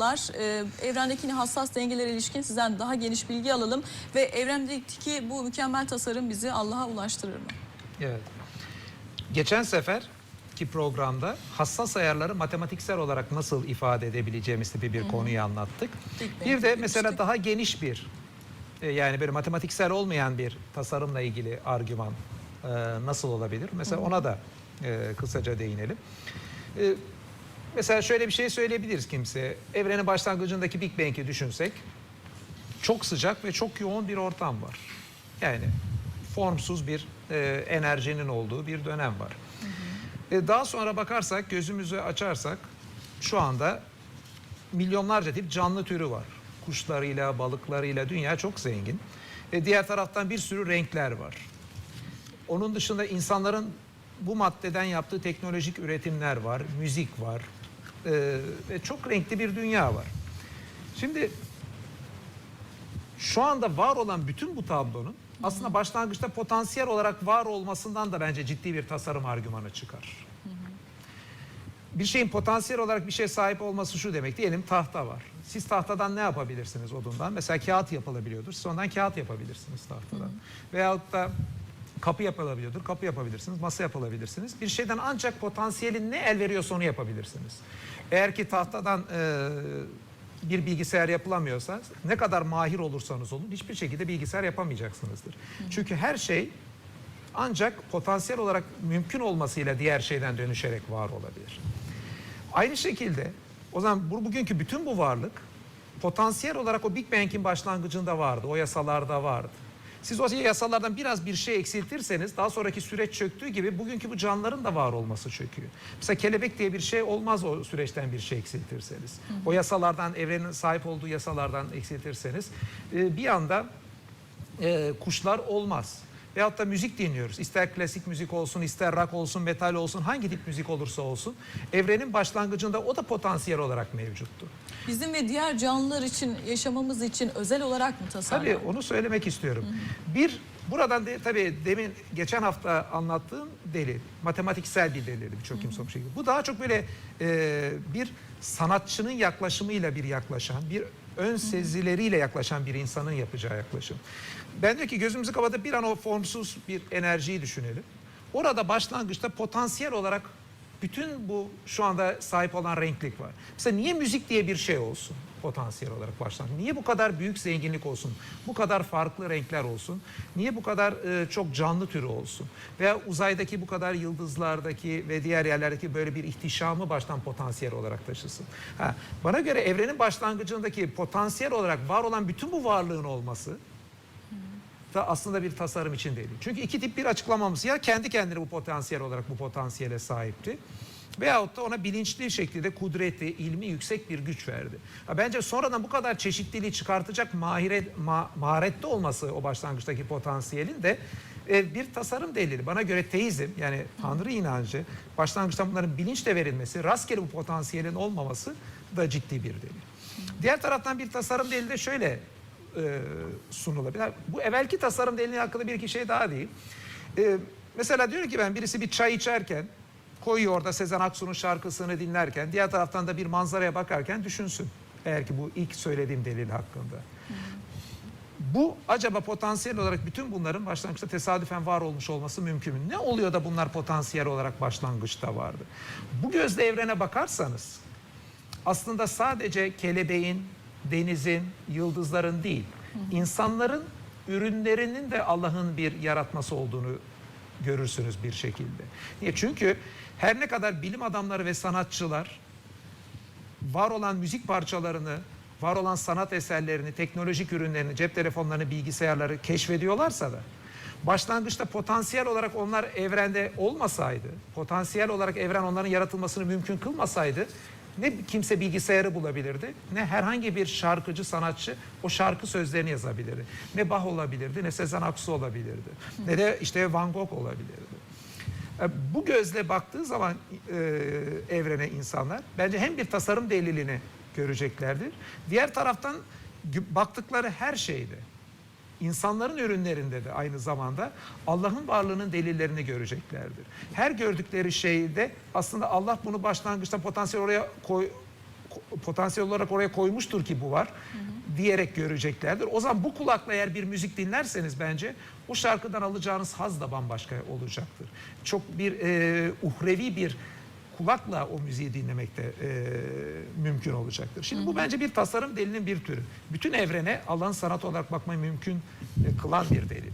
Ee, evrendeki hassas dengelere ilişkin sizden daha geniş bilgi alalım ve evrendeki bu mükemmel tasarım bizi Allah'a ulaştırır mı? Evet. Geçen sefer ki programda hassas ayarları matematiksel olarak nasıl ifade edebileceğimiz gibi bir konuyu anlattık. Bang Bir de mesela demiştik. daha geniş bir e, yani böyle matematiksel olmayan bir tasarımla ilgili argüman e, nasıl olabilir? Mesela ona da e, kısaca değinelim. Mesela şöyle bir şey söyleyebiliriz kimse. Evrenin başlangıcındaki Big Bang'i düşünsek çok sıcak ve çok yoğun bir ortam var. Yani formsuz bir e, enerjinin olduğu bir dönem var. E, daha sonra bakarsak, gözümüzü açarsak şu anda milyonlarca tip canlı türü var. Kuşlarıyla, balıklarıyla dünya çok zengin. E, diğer taraftan bir sürü renkler var. Onun dışında insanların bu maddeden yaptığı teknolojik üretimler var, müzik var. E, ve çok renkli bir dünya var. Şimdi şu anda var olan bütün bu tablonun aslında başlangıçta potansiyel olarak var olmasından da bence ciddi bir tasarım argümanı çıkar. Bir şeyin potansiyel olarak bir şeye sahip olması şu demek. Diyelim tahta var. Siz tahtadan ne yapabilirsiniz odundan? Mesela kağıt yapılabiliyordur. Siz ondan kağıt yapabilirsiniz tahtadan. Veyahut da kapı yapılabiliyordur. Kapı yapabilirsiniz. Masa yapabilirsiniz. Bir şeyden ancak potansiyelin ne el veriyorsa onu yapabilirsiniz. Eğer ki tahtadan e, bir bilgisayar yapılamıyorsa ne kadar mahir olursanız olun hiçbir şekilde bilgisayar yapamayacaksınızdır. Çünkü her şey ancak potansiyel olarak mümkün olmasıyla diğer şeyden dönüşerek var olabilir. Aynı şekilde o zaman bu, bugünkü bütün bu varlık potansiyel olarak o Big Bang'in başlangıcında vardı. O yasalarda vardı. Siz o yasalardan biraz bir şey eksiltirseniz daha sonraki süreç çöktüğü gibi bugünkü bu canlıların da var olması çöküyor. Mesela kelebek diye bir şey olmaz o süreçten bir şey eksiltirseniz. O yasalardan, evrenin sahip olduğu yasalardan eksiltirseniz e, bir anda e, kuşlar olmaz. Veyahut da müzik dinliyoruz. İster klasik müzik olsun, ister rock olsun, metal olsun, hangi tip müzik olursa olsun. Evrenin başlangıcında o da potansiyel olarak mevcuttu. Bizim ve diğer canlılar için, yaşamamız için özel olarak mı Tabii tasarlandı? onu söylemek istiyorum. Bir, buradan de, tabii demin geçen hafta anlattığım delil, matematiksel bir delil birçok kimse bu şekilde. Bu daha çok böyle e, bir sanatçının yaklaşımıyla bir yaklaşan, bir ön sezileriyle yaklaşan bir insanın yapacağı yaklaşım. Ben diyor ki gözümüzü kapatıp bir an o formsuz bir enerjiyi düşünelim. Orada başlangıçta potansiyel olarak bütün bu şu anda sahip olan renklik var. Mesela niye müzik diye bir şey olsun potansiyel olarak başlangıç? Niye bu kadar büyük zenginlik olsun? Bu kadar farklı renkler olsun? Niye bu kadar e, çok canlı türü olsun? Veya uzaydaki bu kadar yıldızlardaki ve diğer yerlerdeki böyle bir ihtişamı baştan potansiyel olarak taşısın? Ha, bana göre evrenin başlangıcındaki potansiyel olarak var olan bütün bu varlığın olması da aslında bir tasarım için değil. Çünkü iki tip bir açıklamamız ya kendi kendine bu potansiyel olarak bu potansiyele sahipti. Veyahut da ona bilinçli şekilde kudreti, ilmi yüksek bir güç verdi. Ha, bence sonradan bu kadar çeşitliliği çıkartacak mahiret, ma, maharette olması o başlangıçtaki potansiyelin de e, bir tasarım delili. Bana göre teizm yani Tanrı inancı başlangıçtan bunların bilinçle verilmesi, rastgele bu potansiyelin olmaması da ciddi bir delil. Diğer taraftan bir tasarım delili de şöyle e, sunulabilir. Bu evvelki tasarım delili hakkında bir iki şey daha değil. E, mesela diyor ki ben birisi bir çay içerken koyuyor orada Sezen Aksu'nun şarkısını dinlerken diğer taraftan da bir manzaraya bakarken düşünsün. Eğer ki bu ilk söylediğim delil hakkında. Bu acaba potansiyel olarak bütün bunların başlangıçta tesadüfen var olmuş olması mümkün mü? Ne oluyor da bunlar potansiyel olarak başlangıçta vardı? Bu gözle evrene bakarsanız aslında sadece kelebeğin, denizin, yıldızların değil, insanların ürünlerinin de Allah'ın bir yaratması olduğunu görürsünüz bir şekilde. Niye? Çünkü her ne kadar bilim adamları ve sanatçılar var olan müzik parçalarını, var olan sanat eserlerini, teknolojik ürünlerini, cep telefonlarını, bilgisayarları keşfediyorlarsa da başlangıçta potansiyel olarak onlar evrende olmasaydı, potansiyel olarak evren onların yaratılmasını mümkün kılmasaydı ne kimse bilgisayarı bulabilirdi, ne herhangi bir şarkıcı, sanatçı o şarkı sözlerini yazabilirdi. Ne Bach olabilirdi, ne Sezen Aksu olabilirdi, ne de işte Van Gogh olabilirdi. Bu gözle baktığı zaman e, evrene insanlar bence hem bir tasarım delilini göreceklerdir. Diğer taraftan baktıkları her şeyde insanların ürünlerinde de aynı zamanda Allah'ın varlığının delillerini göreceklerdir. Her gördükleri şeyde aslında Allah bunu başlangıçta potansiyel oraya koy, ko- potansiyel olarak oraya koymuştur ki bu var diyerek göreceklerdir. O zaman bu kulakla eğer bir müzik dinlerseniz bence o şarkıdan alacağınız haz da bambaşka olacaktır. Çok bir e, uhrevi bir kulakla o müziği dinlemek de e, mümkün olacaktır. Şimdi bu bence bir tasarım delinin bir türü. Bütün evrene Allah'ın sanat olarak bakmayı mümkün e, kılan bir delil.